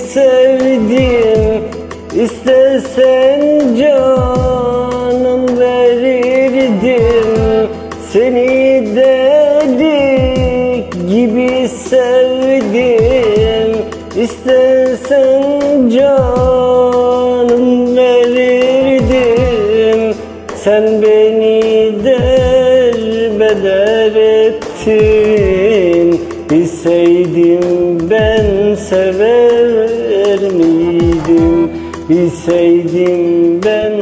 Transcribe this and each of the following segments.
sevdim. İstesen canım verirdim. Seni deli gibi sevdim. İstesen canım verirdim. Sen beni derbeder ettin Bilseydim ben sever miydim? Bilseydim ben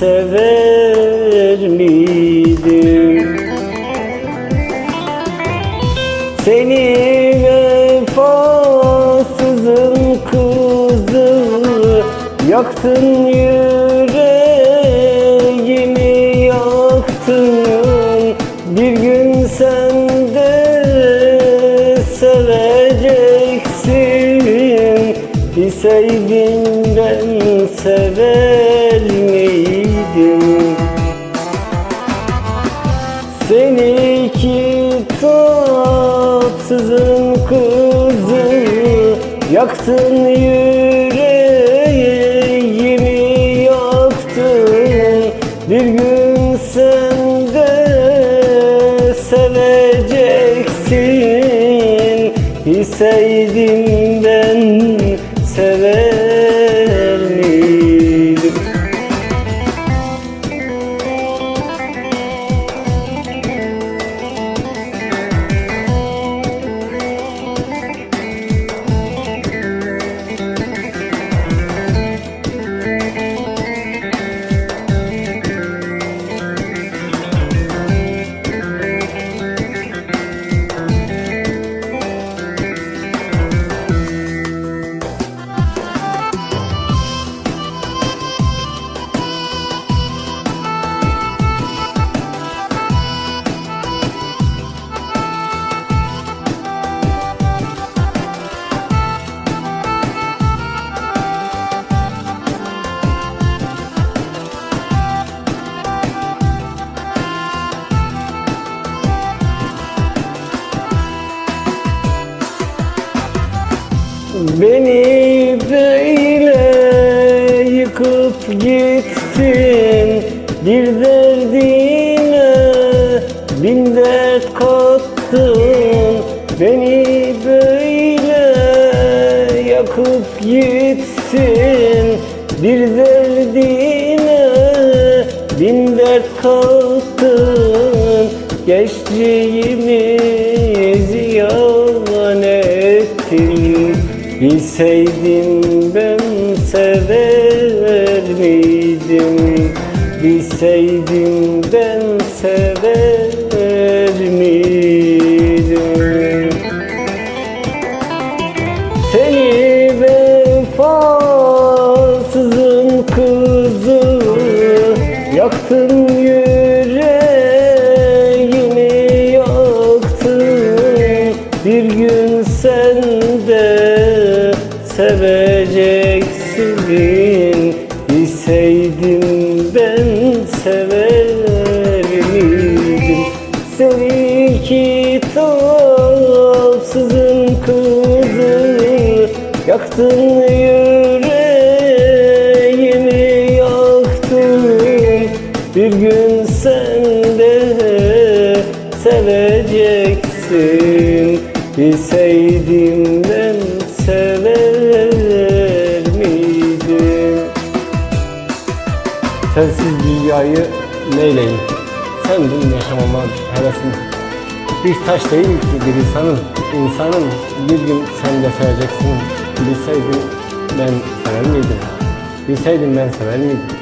sever miydim? Seni vefasızın kızı Yaktın yüreğimi yaktın. Bir gün sen Bilseydin ben sever miydim? Seni kitapsızın kızı Yaktın yüreğimi yaktın. Bir gün sen seveceksin. Bilseydim ben Beni böyle yıkıp gittin. Bir derdine bin dert kattın. Beni böyle yakıp gittin. Bir derdine bin dert kattın. Gençliğimi ziyan ettin Bilseydim ben sever miydim? Bilseydim ben Yaktın yüreğimi yaktın. Bir gün sen de seveceksin. Bilseydim ben sever miydim? Sensiz dünyayı neyleyim Sendin yaşamama hevesim Bir taş değil ki bir insanın insanın bir gün sen de seveceksin Bilseydim ben sever miydim? Bilseydim ben sever miydim